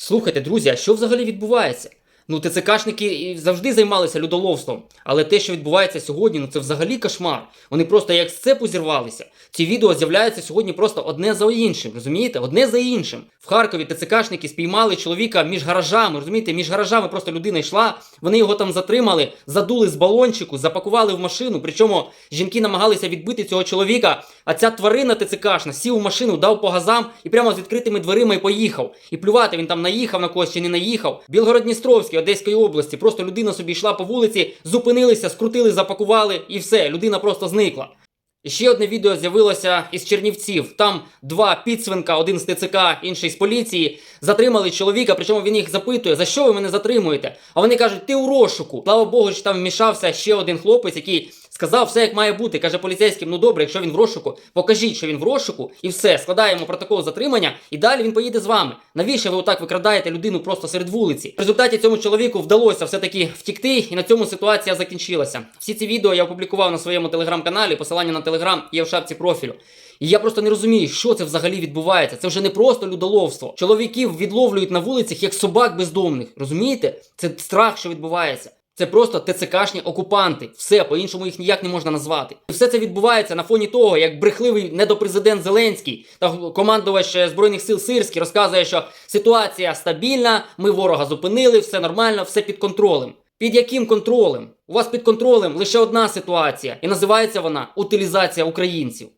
Слухайте, друзі, а що взагалі відбувається? Ну, ТЦКшники завжди займалися людоловством, але те, що відбувається сьогодні, ну це взагалі кошмар. Вони просто як з цепу зірвалися. Ці відео з'являються сьогодні просто одне за іншим, розумієте? Одне за іншим. В Харкові ТЦКшники спіймали чоловіка між гаражами, розумієте, між гаражами просто людина йшла, вони його там затримали, задули з балончику, запакували в машину. Причому жінки намагалися відбити цього чоловіка, а ця тварина ТЦКшна сів у машину, дав по газам і прямо з відкритими дверима і поїхав. І плювати він там наїхав на когось чи не наїхав. Білгород-Дністровський, Одеської області, просто людина собі йшла по вулиці, зупинилися, скрутили, запакували і все, людина просто зникла. Ще одне відео з'явилося із Чернівців. Там два підсвинка, один з ТЦК, інший з поліції, затримали чоловіка, причому він їх запитує, за що ви мене затримуєте? А вони кажуть, ти у розшуку. Слава Богу, що там вмішався ще один хлопець, який сказав все як має бути. Каже поліцейським, ну добре, якщо він в розшуку, покажіть, що він в розшуку, і все, складаємо протокол затримання, і далі він поїде з вами. Навіщо ви отак викрадаєте людину просто серед вулиці? В результаті цьому чоловіку вдалося все-таки втікти, і на цьому ситуація закінчилася. Всі ці відео я опублікував на своєму телеграм-каналі. Посилання на телеграм є в шапці профілю. І я просто не розумію, що це взагалі відбувається. Це вже не просто людоловство. Чоловіків відловлюють на вулицях як собак бездомних. Розумієте? Це страх, що відбувається. Це просто ТЦКшні окупанти. Все, по-іншому їх ніяк не можна назвати. І все це відбувається на фоні того, як брехливий недопрезидент Зеленський та командувач е, Збройних сил Сирський розказує, що ситуація стабільна, ми ворога зупинили, все нормально, все під контролем. Під яким контролем? У вас під контролем лише одна ситуація, і називається вона утилізація українців.